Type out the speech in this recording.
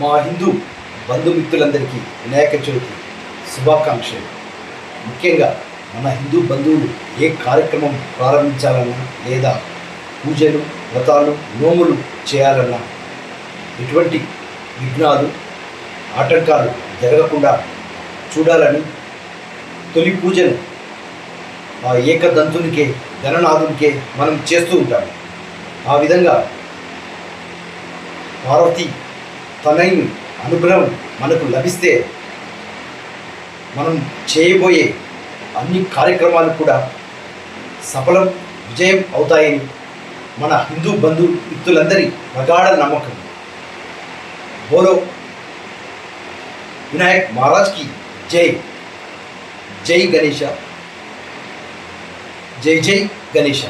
మా హిందూ బంధుమిత్రులందరికీ వినాయక చవితి శుభాకాంక్షలు. ముఖ్యంగా మన హిందూ బంధువులు ఏ కార్యక్రమం ప్రారంభించాలన్నా లేదా పూజలు వ్రతాలు నోములు చేయాలన్నా ఎటువంటి విఘ్నాలు ఆటంకాలు జరగకుండా చూడాలని తొలి పూజను ఆ ఏకదంతునికే ధననాథునికే మనం చేస్తూ ఉంటాం ఆ విధంగా పార్వతి తనైన అనుగ్రహం మనకు లభిస్తే మనం చేయబోయే అన్ని కార్యక్రమాలు కూడా సఫలం విజయం అవుతాయని మన హిందూ బంధు మిత్రులందరి ప్రగాఢ నమ్మకం. బోలో వినాయక్ మహారాజ్కి జై. జై గణేష జై జై గణేష